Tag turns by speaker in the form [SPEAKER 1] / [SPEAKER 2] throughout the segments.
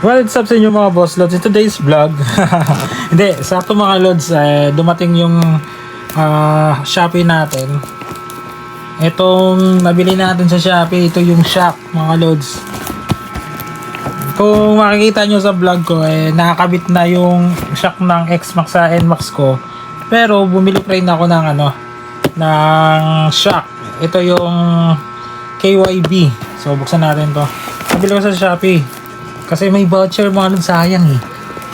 [SPEAKER 1] What's up sa inyo mga boss lods? In today's vlog, hindi, sakto mga lods, eh, dumating yung ah, Shopee natin. Itong nabili natin sa Shopee, ito yung shock mga lods. Kung makikita nyo sa vlog ko, eh, nakakabit na yung shock ng X-Max sa NMAX ko. Pero bumili pa rin ako ng ano, ng shock. Ito yung KYB. So buksan natin to. Nabili ko sa Shopee. Kasi may voucher mga nun sayang eh.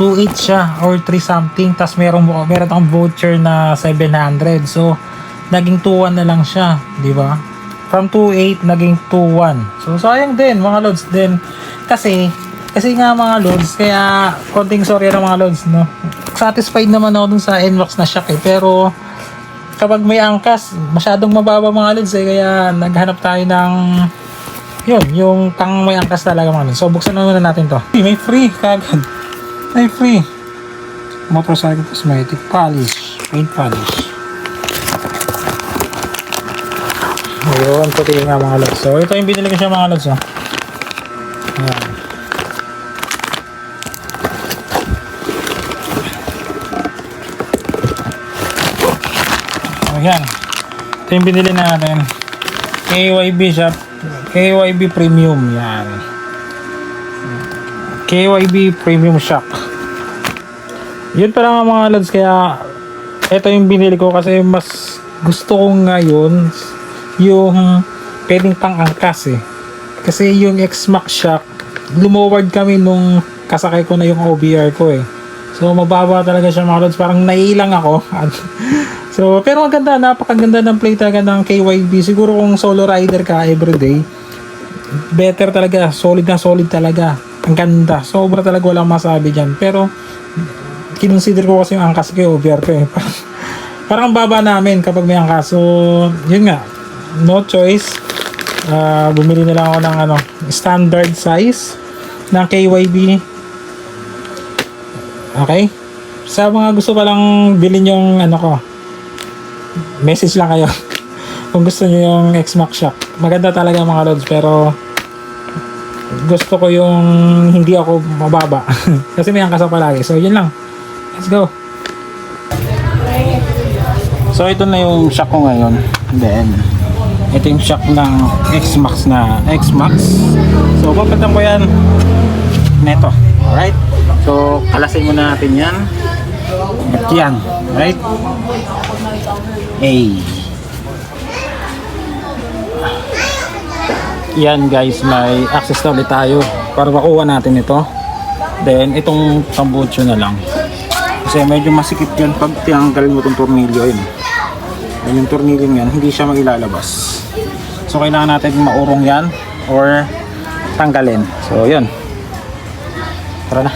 [SPEAKER 1] 2.8 siya or 3 something. Tapos meron, meron akong voucher na 700. So, naging 2.1 na lang siya. di ba? From 2.8 naging 2.1. So, sayang din mga lods din. Kasi, kasi nga mga lods, kaya konting sorry na mga lods, no? Satisfied naman ako dun sa NMAX na shock eh. Pero, kapag may angkas, masyadong mababa mga lods eh. Kaya, naghanap tayo ng yun, yung pang may angkas talaga mga. So, buksan na muna natin to. May free, kagad. May free. Motorcycle cosmetic polish. Paint polish. Ayun, puti nga mga lods. So, ito yung binili ko siya mga lods. Oh. Ayan. Ayan. Ito yung binili natin. KYB shop. KYB Premium. Yan. KYB Premium Shock. Yun pa lang mga lods. Kaya ito yung binili ko kasi mas gusto ko ngayon yung pwedeng pang angkas eh. Kasi yung X-Max Shock, lumoward kami nung kasakay ko na yung OBR ko eh. So mababa talaga siya mga lods. Parang nailang ako. so pero ang ganda, napakaganda ng plate talaga ng KYB. Siguro kung solo rider ka everyday, better talaga. Solid na solid talaga. Ang ganda. Sobra talaga walang masabi dyan. Pero kinonsider ko kasi yung angkas ko yung OBR ko eh. Parang ang baba namin kapag may angkas. So yun nga. No choice. Ah, bumili na lang ako ng ano, standard size ng KYB Okay? Sa mga gusto pa lang bilhin yung ano ko, message lang kayo. Kung gusto niyo yung X-Max Shock. Maganda talaga mga lods, pero gusto ko yung hindi ako mababa. Kasi may angkas palagi. So, yun lang. Let's go. So, ito na yung shock ko ngayon. Then, ito yung shock ng X-Max na X-Max. So, papalitan ko yan neto. Alright? So, kalasin muna natin yan. At yan. Right? A. Yan guys, may access na ulit tayo para makuha natin ito. Then, itong tambucho na lang. Kasi medyo masikip yan pag tinanggal mo itong tornilyo. Ayun. Ayun yung tornilyo yan, hindi siya mailalabas. So, kailangan natin maurong yan or tanggalin. So, yun. Tara na.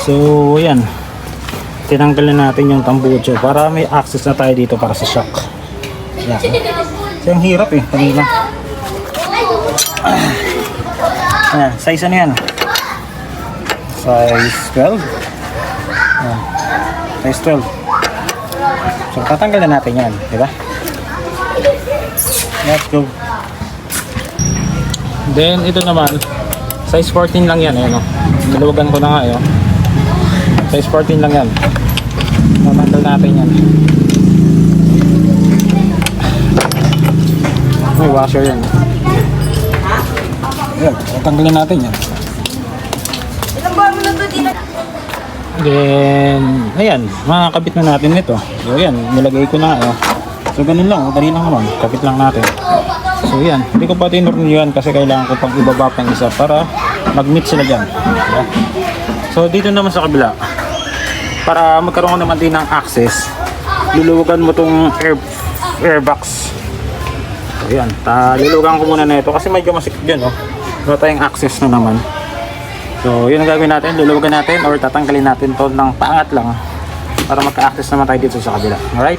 [SPEAKER 1] So, yan. Tinanggal na natin yung tambucho para may access na tayo dito para sa shock. Yan. So, ang hirap eh. Kanina. Ayan. Size ano yan? Size 12. Ayan. Size 12. So, tatanggal na natin yan. Diba? Let's go. Then, ito naman. Size 14 lang yan. Ayan o. Niluwagan ko na nga. Ayan. Size 14 lang yan. Mamandal natin yan. May washer yan. Ayan, tanggalin natin yan.
[SPEAKER 2] Ilang buwan mo na?
[SPEAKER 1] Then, ayan, makakabit na natin ito. So, ayan, nilagay ko na. Oh. So, ganun lang. oh, Dali lang naman. Kapit lang natin. So, yan. Hindi ko pa tinurniyan kasi kailangan ko pang ibaba pang isa para mag-meet sila dyan. So, dito naman sa kabila. Para magkaroon ka naman din ng access, luluwagan mo tong air, airbox. So, yan. Ta, luluwagan ko muna na ito kasi medyo masikip dyan. Oh. Wala tayong access na naman. So, yun ang gagawin natin. Luluwagan natin or tatanggalin natin to ng paangat lang para magka-access naman tayo dito sa kabila. Alright?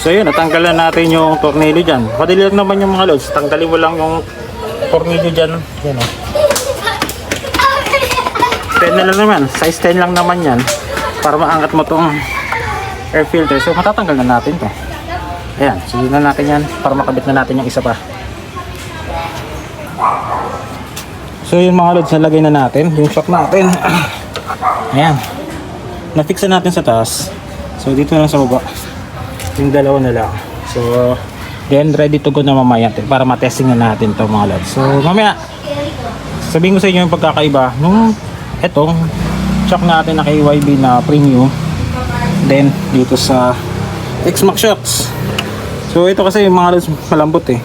[SPEAKER 1] So yun, natanggalan natin yung tornilyo dyan. Padali lang naman yung mga loads. Tanggalin mo lang yung tornilyo dyan. Yan o. 10 na lang naman. Size 10 lang naman yan. Para maangat mo tong air filter. So matatanggal na natin to. Ayan, sige na natin yan para makabit na natin yung isa pa.
[SPEAKER 3] So yung mga lods, nalagay na natin. Yung shock natin. Ayan. Na-fix na natin sa taas. So dito na sa baba. Yung dalawa na lang. So then ready to go na mamaya para matesting na natin to mga lods. So mamaya sabihin ko sa inyo yung pagkakaiba nung etong shock natin na KYB na premium then dito sa X-Max shocks so ito kasi yung mga lods malambot eh.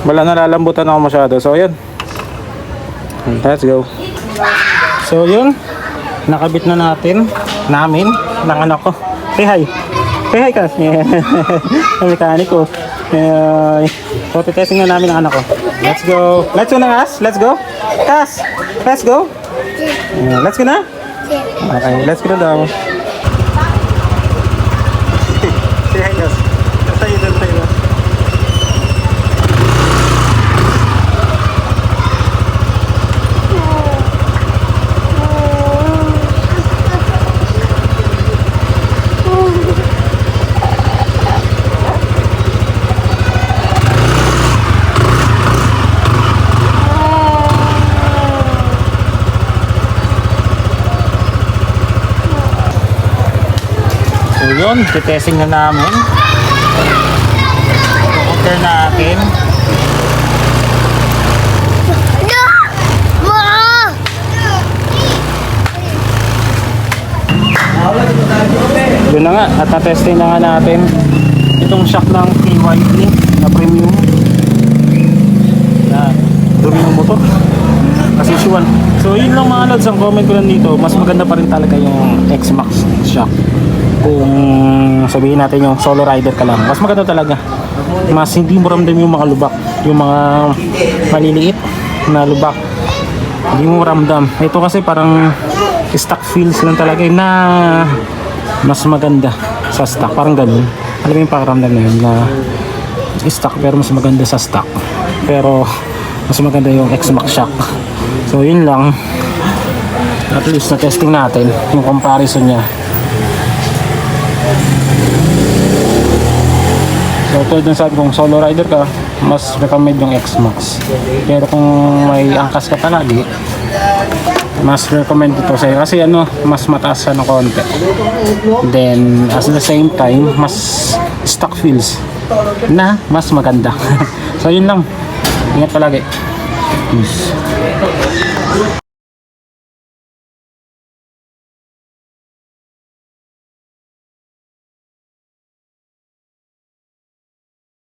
[SPEAKER 3] Wala nalalambutan ako masyado. So yun. Let's go. So yun. Nakabit na natin. Namin. Ng anak ko. Say hi. Say hi Kas yeah. mekaniko uh, so titesting na namin ang anak ko. Let's go. Let's go na Kas let's go. Kas let's go. Let's go na okay let's go na daw say hi Kas tayo doon yun, titesting na namin. Compare natin. Yun na nga, at na-testing na nga natin itong shock ng KYB na premium. Yan, dumi ng motor. As usual. So yun lang mga lods, ang comment ko lang dito, mas maganda pa rin talaga yung X-Max shock. Kung sabihin natin yung solo rider ka lang, mas maganda talaga. Mas hindi mo ramdam yung mga lubak, yung mga maliliit na lubak. Hindi mo ramdam. Ito kasi parang stock feels lang talaga eh, na mas maganda sa stock. Parang ganun. Alam mo yung pakiramdam na yun na stock pero mas maganda sa stock. Pero mas maganda yung X-Max shock. So yun lang. At least na testing natin yung comparison niya. Tulad ng sabi kong solo rider ka, mas recommend yung X-Max. Pero kung may angkas ka palagi, mas recommend ito sa'yo kasi ano, mas mataas siya ng konti. Then, at the same time, mas stock feels na mas maganda. so, yun lang. Ingat palagi. Peace.